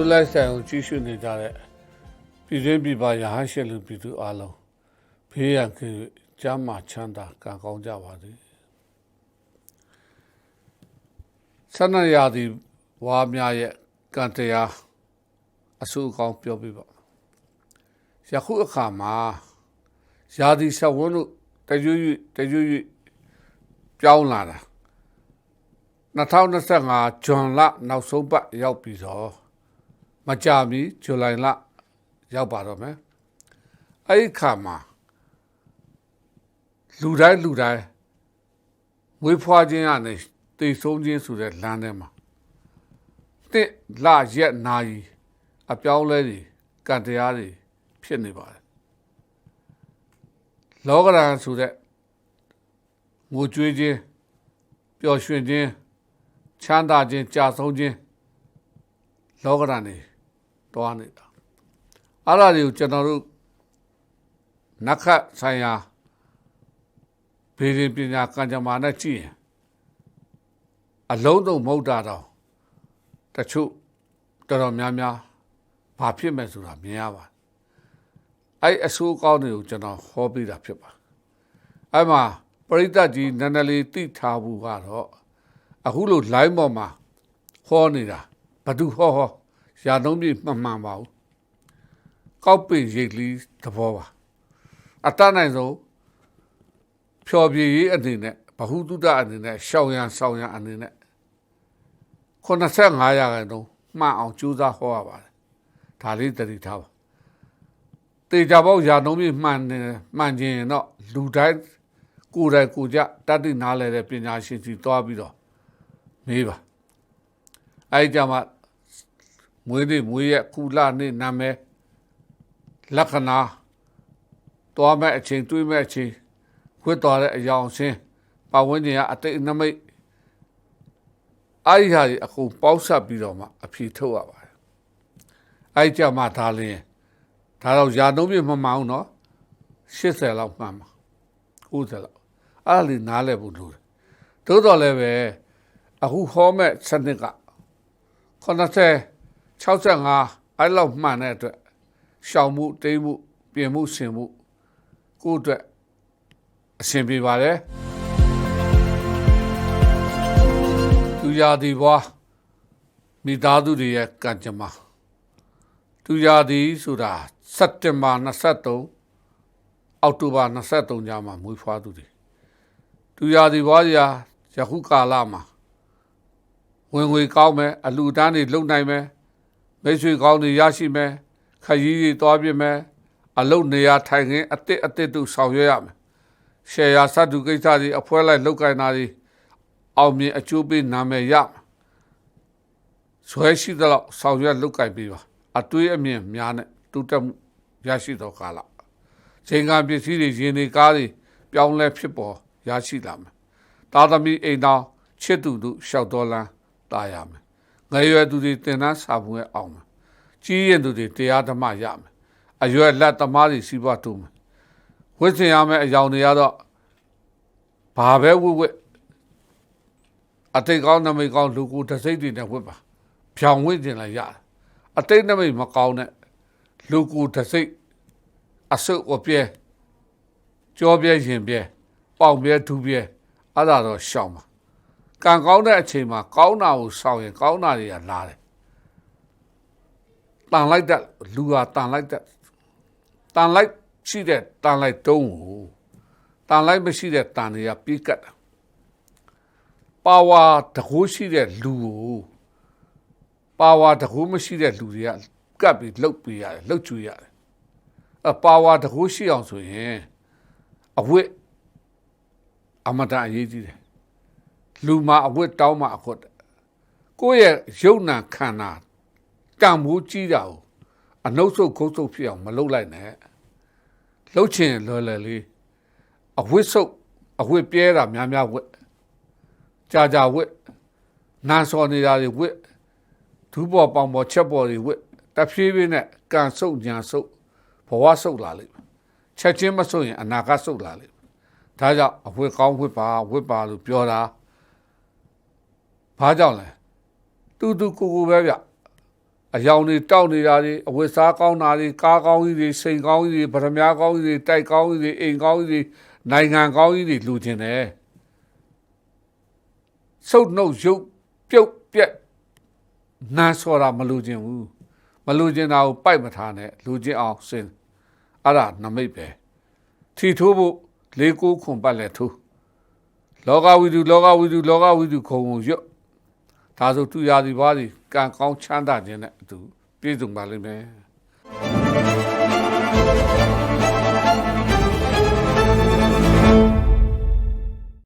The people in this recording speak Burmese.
လွတ်လပ်ဆိုင်အောင်ကြီးစုနေကြတဲ့ပြည်တွင်းပြည်ပရဟန်းရှင်လူပြည်သူအလုံးဖေးရန်ကင်းကျမ်းမာချမ်းသာကံကောင်းကြပါစေဆန္ဒရာဒီဝါများရဲ့ကံတရားအဆူအကောင်းပြောပြပါယခုအခါမှာရာဒီဆက်ဝန်းတို့တရွရွတရွရွပြောင်းလာတာ2025ဇွန်လနောက်ဆုံးပတ်ရောက်ပြီတော့ မကြမီဇူလိုင်လရောက်ပါတော့မယ်အဲ့ဒီခါမှာလူတိုင်းလူတိုင်းဝေးဖွားခြင်းကနေတည်ဆုံးခြင်းဆိုတဲ့လမ်းထဲမှာတစ်လရက်နာရီအပြောင်းလဲတွေကံတရားတွေဖြစ်နေပါတယ်လောကရန်ဆိုတဲ့ငိုကြွေးခြင်းပျော်ရွှင်ခြင်းချမ်းသာခြင်းကြာဆုံးခြင်းလောကရန်တွေ တွားနေတာအဲ့ဒါတွေကိုကျွန်တော်တို့နက္ခတ်ဆိုင်ရာဘေးရင်ပညာကံကြမ္မာနဲ့ကြည့်ရင်အလုံးစုံမဟုတ်တာတော့တချို့တော်တော်များများဘာဖြစ်မဲ့ဆိုတာမြင်ရပါအဲ့အဆိုးကောင်းတွေကိုကျွန်တော်ဟောပြတာဖြစ်ပါအဲ့မှာပရိသတ်ကြီးနန္ဒလီတိထားဘူးကတော့အခုလို့ line ပေါ်မှာဟောနေတာဘသူဟောဟော ရာသုံးပြမှန်မှန်ပါဘူးကောက်ပင်ရိတ်လီသဘောပါအတတ်နိုင်ဆုံးဖြော်ပြရေးအနေနဲ့ဘဟုတုတအနေနဲ့ရှောင်ရန်ဆောင်ရန်အနေနဲ့85ရာခိုင်နှုန်းမှန်အောင်ကြိုးစားဟောရပါတယ်ဒါလေးတတိထားပါတေချာပေါက်ရာနှုံးပြမှန်တယ်မှန်ခြင်းတော့လူတိုင်းကိုယ်တိုင်ကိုကြတတ်သိနားလဲတဲ့ပညာရှင်ကြီးတွားပြီးတော့မေးပါအဲ့ကြမှာ မွေးနေ့မွေးရက်ကုလနေ့နာမည်လက္ခဏာတွားမဲ့အချိန်တွေးမဲ့အချိန်ခွတ်တော်တဲ့အယောင်ဆင်းပတ်ဝန်းကျင်ကအတိတ်နမိတ်အဲ့ဒီဟာကြီးအခုပေါက်ဆက်ပြီးတော့မှအဖြေထုတ်ရပါတယ်အဲ့ကြမှာဒါလင်းဒါတော့ယာနှုံးပြမမှန်အောင်နော်80လောက်မှန်ပါ90လောက်အဲ့ဒါလေးနားလဲဖို့လိုတယ်သို့တော်လည်းပဲအခုဟောမဲ့စနစ်က90 65အဲ့လောက်မှန်တဲ့အတွက်ရှောင်မှုတိမ်မှုပြင်မှုဆင်မှုကိုယ့်အတွက်အဆင်ပြေပါတယ်သူရာဒီဘွားမိသားစုတွေရဲ့ကံကြမ္မာသူရာဒီဆိုတာစက်တင်ဘာ23အောက်တိုဘာ23ညမှာမွေးဖွားသူတွေသူရာဒီဘွားရာယခုကာလမှာဝင်ငွေကောင်းမယ်အလူတန်းတွေလုံနိုင်မယ် မိတ်ဆွေကောင်းတွေရရှိမယ်ခရီးတွေသွားပြမယ်အလုတ်နေရာထိုင်ခင်းအတစ်အတစ်တို့ဆောင်ရွက်ရမယ်ရှယ်ယာစတုကိစ္စတွေအဖွဲလိုက်လောက်ကင်တာတွေအောင်မြင်အကျိုးပေးနာမည်ရမယ်ဆွဲရှိတော့ဆောင်ရွက်လောက်ကင်ပေးပါအတွေးအမြင်များနဲ့တိုးတက်မှုရရှိတော့ကာလချိန်ကပစ္စည်းတွေရင်တွေကားတွေပြောင်းလဲဖြစ်ပေါ်ရရှိလာမယ်တာသမီအိမ်တော်ချစ်သူတို့ရှောက်တော်လန်းတာရမယ် ငယ်ရွယ်သူတွေတင်တန်းစာပွင့်အောင်မယ်ကြီးရင်သူတွေတရားဓမ္မရမယ်အရွယ်လက်သမားတွေစီးပွားတိုးမယ်ဝစ်စင်ရမယ်အယောင်တွေကတော့ဘာပဲဝစ်ဝစ်အတိတ်ကောင်းနမိတ်ကောင်းလူကိုတစိမ့်တွေနဲ့ဝစ်ပါဖြောင်ဝစ်ကျင်လိုက်ရတယ်အတိတ်နမိတ်မကောင်းတဲ့လူကိုတစိမ့်အဆုပ်အပြဲကြောပြဲရင်ပြဲပေါင်ပြဲဒူးပြဲအဲ့ဒါတော့ရှောင်ပါ ကံကောင်းတဲ့အချိန်မှာကောင်းတာကိုဆောင်ရင်ကောင်းတာတွေကလာတယ်တန်လိုက်တဲ့လူဟာတန်လိုက်တဲ့တန်လိုက်ရှိတဲ့တန်လိုက်တုံးကိုတန်လိုက်မရှိတဲ့တန်တွေကပြေးကတ်တာပါဝါတကူရှိတဲ့လူကိုပါဝါတကူမရှိတဲ့လူတွေကကပ်ပြီးလှုပ်ပေးရတယ်လှုပ်ကျွေးရတယ်အပါဝါတကူရှိအောင်ဆိုရင်အဝိအမတအရေးကြီးတယ် လူမှာအဝတ်တောင်းမှအခွတ်ကိုယ့်ရဲ့ရုပ်နာခန္ဓာတံမိုးကြီးတာကိုအနှုတ်ဆုပ်ခုတ်ဆုပ်ဖြစ်အောင်မလုပ်လိုက်နဲ့လှုပ်ချင်လွယ်လွယ်လေးအဝတ်ဆုပ်အဝတ်ပြဲတာများများဝတ်ကြာကြာဝတ်နန်စော်နေတာတွေဝတ်ဒူးပေါ်ပေါင်ပေါ်ချက်ပေါ်တွေဝတ်တဖြည်းဖြည်းနဲ့ကန်ဆုပ်ညာဆုပ်ဘဝဆုပ်လာလိမ့်မယ်ချက်ချင်းမဆုပ်ရင်အနာဂတ်ဆုပ်လာလိမ့်မယ်ဒါကြောင့်အဝတ်ကောင်းဝတ်ပါဝတ်ပါလို့ပြောတာ ဘာကြောင့်လဲတူတူကိုကိုပဲဗျအယောင်တွေတောက်နေတာတွေအဝတ်စားကောင်းတာတွေကားကောင်းကြီးတွေစိန်ကောင်းကြီးတွေဗရမ ्या ကောင်းကြီးတွေတိုက်ကောင်းကြီးတွေအိမ်ကောင်းကြီးတွေနိုင်ငံကောင်းကြီးတွေလူကျင်တယ်စုပ်နှုတ်ရုပ်ပြုတ်ပြက်နာဆော်တာမလူကျင်ဘူးမလူကျင်တာကိုပိုက်မထားနဲ့လူကျင်အောင်စင်အဲ့ဒါနမိတ်ပဲထီထိုးဖို့လေးကိုခွန်ပတ်လဲထိုးလောကဝိတုလောကဝိတုလောကဝိတုခုံကိုရွတ် ဒါဆိုသူရာဒီဘာဒီကံကောင်းချမ်းသာခြင်းနဲ့အတူပြည့်စုံပါလိမ့်မယ်